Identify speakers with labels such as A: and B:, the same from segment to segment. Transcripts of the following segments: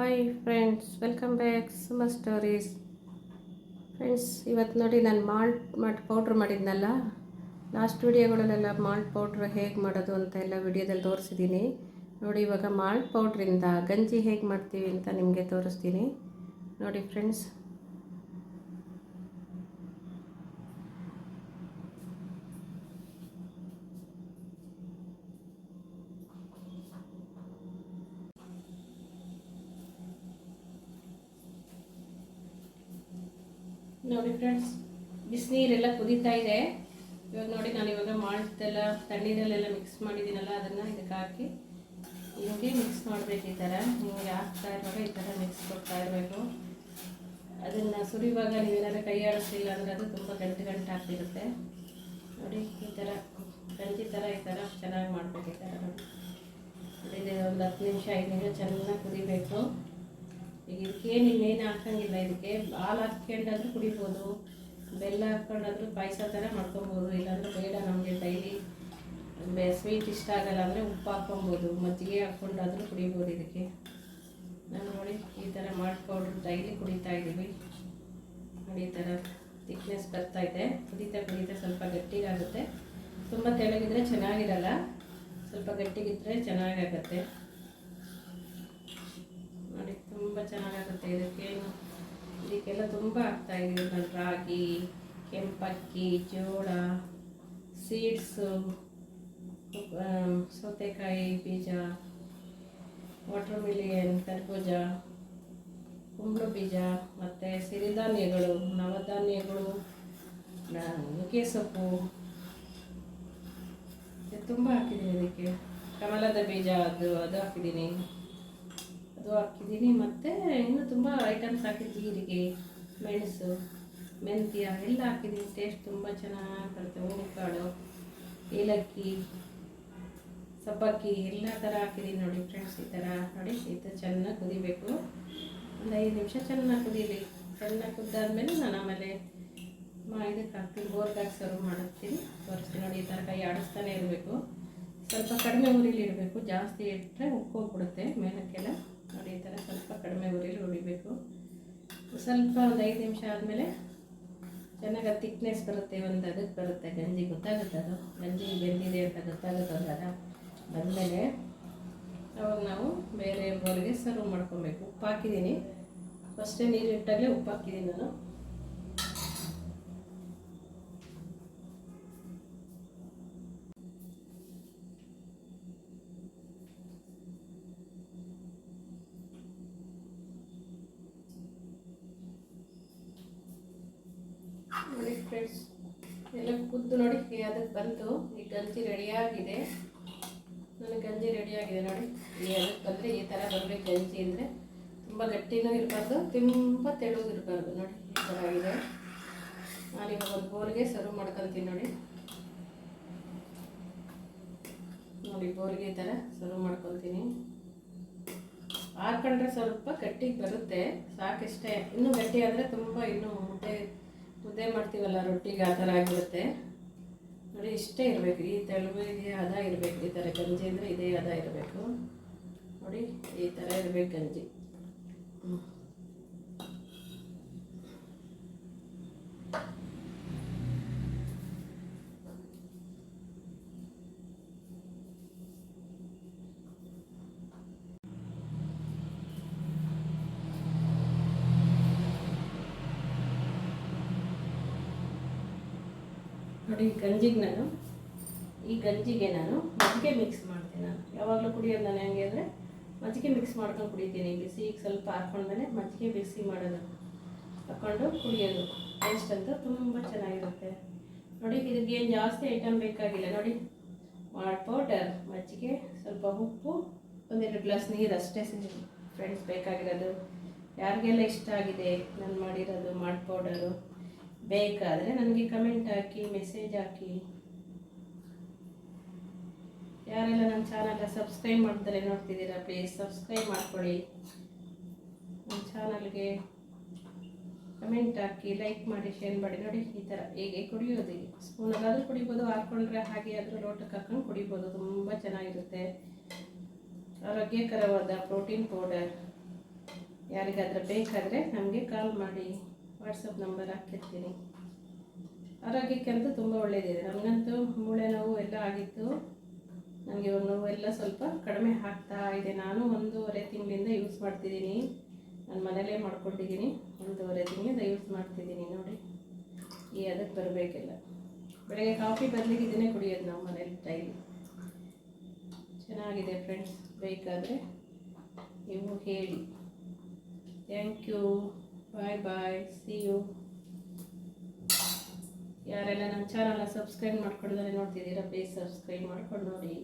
A: Hi friends welcome back Suma stories friends ಇವತ್ತು ನೋಡಿ ನಾನು ಮಾಲ್ಟ್ ಮಾಡಿ ಪೌಡ್ರ್ ಮಾಡಿದ್ನಲ್ಲ? ಲಾಸ್ಟ್ ವೀಡಿಯೋಗಳಲ್ಲೆಲ್ಲ ಮಾಲ್ಟ್ ಪೌಡ್ರ್ ಹೇಗೆ ಮಾಡೋದು ಅಂತ ಎಲ್ಲ ವಿಡಿಯೋದಲ್ಲಿ ತೋರಿಸಿದ್ದೀನಿ ನೋಡಿ, ಇವಾಗ ಮಾಲ್ಟ್ ಪೌಡ್ರಿಂದ ಗಂಜಿ ಹೇಗೆ ಮಾಡ್ತೀವಿ ಅಂತ ನಿಮಗೆ ತೋರಿಸ್ತೀನಿ. ನೋಡಿ ಫ್ರೆಂಡ್ಸ್ ನೋಡಿ ಫ್ರೆಂಡ್ಸ್ ಬಿಸಿನೀರೆಲ್ಲ ಕುದೀತಾ ಇದೆ. ಇವಾಗ ನೋಡಿ ನಾನು ಇವಾಗ ಮಾಲ್ಟೆಲ್ಲ ತಣ್ಣೀರಲ್ಲೆಲ್ಲ ಮಿಕ್ಸ್ ಮಾಡಿದ್ದೀನಲ್ಲ, ಅದನ್ನು ಇದಕ್ಕೆ ಹಾಕಿ. ಹಿಂಗೆ ಮಿಕ್ಸ್ ಮಾಡಬೇಕು ಈ ಥರ ಹಿಂಗೆ ಹಾಕ್ತಾ ಇರುವಾಗ ಈ ಥರ ಮಿಕ್ಸ್ ಕೊಡ್ತಾ ಇರಬೇಕು. ಅದನ್ನು ಸುರಿಯುವಾಗ ನೀವೇನಾದ್ರೂ ಕೈ ಆಡಿಸ್ಲಿಲ್ಲ ಅಂದರೆ ಅದು ತುಂಬ ಗಂಟು ಗಂಟು ಆಗ್ತಿರುತ್ತೆ. ನೋಡಿ ಈ ಥರ ಗಂಜಿ ಥರ ಈ ಥರ ಚೆನ್ನಾಗಿ ಮಾಡಬೇಕು ಈ ಥರ ನೋಡಿ ಒಂದು ಹತ್ತು ನಿಮಿಷ ಐದು ನಿಮಿಷ ಚೆನ್ನಾಗಿ ಕುದಿಬೇಕು. ಈಗ ಇದಕ್ಕೇನು ಇನ್ನೇನು ಹಾಕಂಗಿಲ್ಲ ಇದಕ್ಕೆ ಹಾಲು ಹಾಕ್ಕೊಂಡಾದ್ರೂ ಕುಡಿಬೋದು, ಬೆಲ್ಲ ಹಾಕ್ಕೊಂಡಾದ್ರೂ ಪಾಯಸ ಥರ ಮಾಡ್ಕೊಬೋದು, ಇಲ್ಲಾಂದ್ರೆ ಬೇಡ ನಮಗೆ ಡೈಲಿ ಸ್ವೀಟ್ ಇಷ್ಟ ಆಗಲ್ಲ ಅಂದರೆ ಉಪ್ಪು ಹಾಕ್ಕೊಬೋದು, ಮಜ್ಜಿಗೆ ಹಾಕ್ಕೊಂಡಾದ್ರೂ ಕುಡಿಬೋದು ಇದಕ್ಕೆ. ನಾನು ನೋಡಿ, ಈ ಥರ ಮಾಡ್ಕೊಂಡು ಡೈಲಿ ಕುಡಿತಾ ಇದ್ದೀವಿ ನೋಡಿ, ಈ ಥರ ತಿಕ್ನೆಸ್ ಬರ್ತಾಯಿದೆ ಕುಡಿತಾ ಕುದೀತಾ ಸ್ವಲ್ಪ ಗಟ್ಟಿಗಾಗುತ್ತೆ. ತುಂಬ ತೆಳಗಿದ್ರೆ ಚೆನ್ನಾಗಿರಲ್ಲ, ಸ್ವಲ್ಪ ಗಟ್ಟಿಗಿದ್ರೆ ಚೆನ್ನಾಗಾಗತ್ತೆ ನೋಡಿ ತುಂಬ ಚೆನ್ನಾಗಾಗುತ್ತೆ. ಇದಕ್ಕೇನು ಇದಕ್ಕೆಲ್ಲ ತುಂಬ ಆಗ್ತಾ ಇದೆ. ರಾಗಿ, ಕೆಂಪಕ್ಕಿ, ಜೋಳ ಸೀಡ್ಸು ಸೌತೆಕಾಯಿ, ಬೀಜ ವಾಟರ್ ಮಿಲಿಯನ್ ಕರ್ಬೂಜ ಕುಂಬಳ ಬೀಜ, ಮತ್ತು ಸಿರಿಧಾನ್ಯಗಳು, ನವಧಾನ್ಯಗಳು ನುಗ್ಗೆ ಸೊಪ್ಪು. ತುಂಬ ಹಾಕಿದ್ದೀನಿ ಇದಕ್ಕೆ. ಕಮಲದ ಬೀಜ ಅದು ಅದು ಹಾಕಿದ್ದೀನಿ. ಅದು ಹಾಕಿದ್ದೀನಿ. ಮತ್ತು ಇನ್ನೂ ತುಂಬ ಐಟಮ್ಸ್ ಹಾಕಿದ್ದು ಜೀರಿಗೆ, ಮೆಣಸು, ಮೆಂತ್ಯ ಎಲ್ಲ ಹಾಕಿದ್ದೀನಿ. ಟೇಸ್ಟ್ ತುಂಬ ಚೆನ್ನಾಗಿ ಬರುತ್ತೆ. ಹೂಕಾಳು ಏಲಕ್ಕಿ, ಸಬ್ಬಕ್ಕಿ ಎಲ್ಲ ಥರ ಹಾಕಿದ್ದೀನಿ ನೋಡಿ ಫ್ರೆಂಡ್ಸ್ ಈ ಥರ ನೋಡಿ ಈ ಥರ ಚೆನ್ನಾಗಿ ಕುದಿಬೇಕು. ಒಂದು ಐದು ನಿಮಿಷ ಚೆನ್ನಾಗಿ ಕುದೀಲಿ. ಚೆನ್ನಾಗಿ ಕುದ್ದಾದ್ಮೇಲೆ ನಾನು ಆಮೇಲೆ ಮಾ ಇದಕ್ಕೆ ಹಾಕ್ತೀನಿ. ಬೋರ್ಗಾಗಿ ಸರ್ವ್ ಮಾಡ್ತೀನಿ ತೋರಿಸ್ತೀನಿ ನೋಡಿ ಈ ಥರ ಕೈ ಆಡಿಸ್ತಾನೆ ಇರಬೇಕು. ಸ್ವಲ್ಪ ಕಡಿಮೆ ಊರಿಲಿ ಇಡಬೇಕು. ಜಾಸ್ತಿ ಇಟ್ಟರೆ ಉಕ್ಕೋಗ್ಬಿಡುತ್ತೆ ಮೇಲಕ್ಕೆಲ್ಲ ನೋಡಿ ಈ ಥರ ಸ್ವಲ್ಪ ಕಡಿಮೆ ಉರಿಲಿ ಹುರಿಬೇಕು ಸ್ವಲ್ಪ ಒಂದು ಐದು ನಿಮಿಷ ಆದಮೇಲೆ ಚೆನ್ನಾಗಿ ತಿಕ್ನೆಸ್ ಬರುತ್ತೆ, ಒಂದು ಅದಕ್ಕೆ ಬರುತ್ತೆ, ಗಂಜಿ ಗೊತ್ತಾಗುತ್ತೆ ಅದು? ಗಂಜಿ ಬೆಂದಿದೆ ಅಂತ ಗೊತ್ತಾಗುತ್ತೆ ಒಂದು ಅದ? ಬಂದಮೇಲೆ ಅವಾಗ ನಾವು ಬೇರೆ ಬೋಲ್ಗೆ ಸರ್ವ್ ಮಾಡ್ಕೊಬೇಕು. ಉಪ್ಪು ಹಾಕಿದ್ದೀನಿ ಫಸ್ಟೇ ನೀರು ಇಟ್ಟಾಗಲೇ ಉಪ್ಪು ಹಾಕಿದ್ದೀನಿ ನಾನು. ನೋಡಿ ಫ್ರೆಂಡ್ಸ್ ಎಲ್ಲ ಕುದ್ದು ನೋಡಿ ಅದಕ್ಕೆ ಬಂತು ಈ ಗಂಜಿ ರೆಡಿಯಾಗಿದೆ ನನಗೆ ಗಂಜಿ ರೆಡಿಯಾಗಿದೆ ನೋಡಿ. ಈ ಅದಕ್ಕೆ ಬಂದರೆ ಈ ಥರ ಬರಬೇಕು ಗಂಜಿ ಅಂದರೆ ತುಂಬ ಗಟ್ಟಿನೂ ಇರಬಾರ್ದು, ತುಂಬ ತೆಳುಗೂ ಇರಬಾರ್ದು ನೋಡಿ, ಈ ಥರ ಆಗಿದೆ. ನಾನಿವಾಗ ಒಂದು ಬೋಲ್ಗೆ ಸರ್ವ್ ಮಾಡ್ಕೊತೀನಿ ನೋಡಿ. ನೋಡಿ, ಬೋಲ್ಗೆ ಈ ಥರ ಸರ್ವ್ ಮಾಡ್ಕೊತೀನಿ. ಹಾಕೊಂಡ್ರೆ ಸ್ವಲ್ಪ ಗಟ್ಟಿಗೆ ಬರುತ್ತೆ, ಸಾಕಿಷ್ಟೇ. ಇನ್ನೂ ಗಟ್ಟಿ ಆದರೆ ತುಂಬ, ಇನ್ನೂ ಮುದ್ದೆ ಮುದ್ದೆ ಮಾಡ್ತೀವಲ್ಲ, ರೊಟ್ಟಿಗೆ ಆ ಥರ ಆಗಿರುತ್ತೆ. ನೋಡಿ, ಇಷ್ಟೇ ಇರಬೇಕು. ಈ ತೆಳುವಿಗೆ ಹದ ಇರಬೇಕು. ಈ ಥರ ಗಂಜಿ ಅಂದರೆ ಇದೇ ಹದ ಇರಬೇಕು. ನೋಡಿ, ಈ ಥರ ಇರಬೇಕು ಗಂಜಿ. ನೋಡಿ ಈ ಗಂಜಿಗೆ ನಾನು, ಈ ಗಂಜಿಗೆ ನಾನು ಮಜ್ಜಿಗೆ ಮಿಕ್ಸ್ ಮಾಡ್ತೀನಿ ನಾನು. ಯಾವಾಗಲೂ ಕುಡಿಯೋದು ನಾನು ಹೆಂಗೆ ಅಂದರೆ ಮಜ್ಜಿಗೆ ಮಿಕ್ಸ್ ಮಾಡ್ಕೊಂಡು ಕುಡಿತೀನಿ. ಬಿಸಿಗೆ ಸ್ವಲ್ಪ ಹಾಕ್ಕೊಂಡ್ಮೇಲೆ ಮಜ್ಜಿಗೆ ಬಿಸಿ ಮಾಡೋದು. ಹಾಕ್ಕೊಂಡು ಕುಡಿಯೋದು. ಟೇಸ್ಟ್ ಅಂತ ತುಂಬ ಚೆನ್ನಾಗಿರುತ್ತೆ. ನೋಡಿ, ಇದಕ್ಕೆ ಏನು ಜಾಸ್ತಿ ಐಟಮ್ ಬೇಕಾಗಿಲ್ಲ. ನೋಡಿ ಪೌಡರ್ ಮಜ್ಜಿಗೆ, ಸ್ವಲ್ಪ ಉಪ್ಪು, ಒಂದೆರಡು ಗ್ಲಾಸ್ ನೀರು ಅಷ್ಟೇ ಫ್ರೆಂಡ್ಸ್ ಬೇಕಾಗಿರೋದು. ಯಾರಿಗೆಲ್ಲ ಇಷ್ಟ ಆಗಿದೆ ನಾನು ಮಾಡಿರೋದು ಮಾಡ್ ಪೌಡರು ಬೇಕಾದರೆ ನನಗೆ ಕಮೆಂಟ್ ಹಾಕಿ ಮೆಸೇಜ್ ಹಾಕಿ. ಯಾರೆಲ್ಲ ನನ್ನ ಚಾನಲ್ನ ಸಬ್ಸ್ಕ್ರೈಬ್ ಮಾಡ್ತಾರೆ ನೋಡ್ತಿದ್ದೀರಾ ಪ್ಲೀಸ್ ಸಬ್ಸ್ಕ್ರೈಬ್ ಮಾಡ್ಕೊಳ್ಳಿ. ನನ್ನ ಚಾನಲ್ಗೆ ಕಮೆಂಟ್ ಹಾಕಿ ಲೈಕ್ ಮಾಡಿ ಶೇರ್ ಮಾಡಿ. ನೋಡಿ, ಈ ಥರ ಹೇಗೆ ಕುಡಿಯೋದು ಸ್ಪೂನಲ್ಲಾದರೂ ಕುಡಿಬೋದು ಹಾಕ್ಕೊಂಡ್ರೆ ಹಾಗೆ ಆದರೂ ಲೋಟಕ್ಕೆ ಹಾಕೊಂಡು ಕುಡಿಬೋದು, ತುಂಬ ಚೆನ್ನಾಗಿರುತ್ತೆ. ಆರೋಗ್ಯಕರವಾದ ಪ್ರೋಟೀನ್ ಪೌಡರ್ ಯಾರಿಗಾದ್ರೂ ಬೇಕಾದರೆ ನಮಗೆ ಕಾಲ್ ಮಾಡಿ. ವಾಟ್ಸಪ್ ನಂಬರ್ ಹಾಕಿರ್ತೀನಿ. ಆರೋಗ್ಯಕ್ಕಂತೂ ತುಂಬ ಒಳ್ಳೆಯದಿದೆ ನನಗಂತೂ ಮೂಳೆ ನೋವು ಎಲ್ಲ ಆಗಿತ್ತು. ನನಗೆ ನೋವೆಲ್ಲ ಸ್ವಲ್ಪ ಕಡಿಮೆ ಆಗ್ತಾ ಇದೆ. ನಾನು ಒಂದೂವರೆ ತಿಂಗಳಿಂದ ಯೂಸ್ ಮಾಡ್ತಿದ್ದೀನಿ. ನಾನು ಮನೇಲೇ ಮಾಡ್ಕೊಂಡಿದ್ದೀನಿ. ಒಂದೂವರೆ ತಿಂಗಳಿಂದ ಯೂಸ್ ಮಾಡ್ತಿದ್ದೀನಿ ನೋಡಿ. ಈ ಅದಕ್ಕೆ ಬರಬೇಕಿಲ್ಲ. ಬೆಳಗ್ಗೆ ಕಾಫಿ ಬದಲಿಗೆ ಇದನ್ನೇ ಕುಡಿಯೋದು ನಾವು ಮನೇಲಿ ಡೈಲಿ ಚೆನ್ನಾಗಿದೆ ಫ್ರೆಂಡ್ಸ್ ಬೇಕಾದರೆ ನೀವು ಹೇಳಿ. Thank you bye bye see you ಯಾರೆಲ್ಲ ನಮ್ಮ ಚಾನಲ್ನ ಸಬ್ಸ್ಕ್ರೈಬ್ ಮಾಡ್ಕೊಂಡಿದ್ದಾರೆ ನೋಡ್ತಿದ್ದೀರಾ ಪ್ಲೀಸ್ ಸಬ್ಸ್ಕ್ರೈಬ್ ಮಾಡ್ಕೊಂಡು ನೋಡಿ.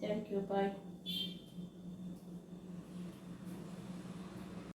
A: Thank you bye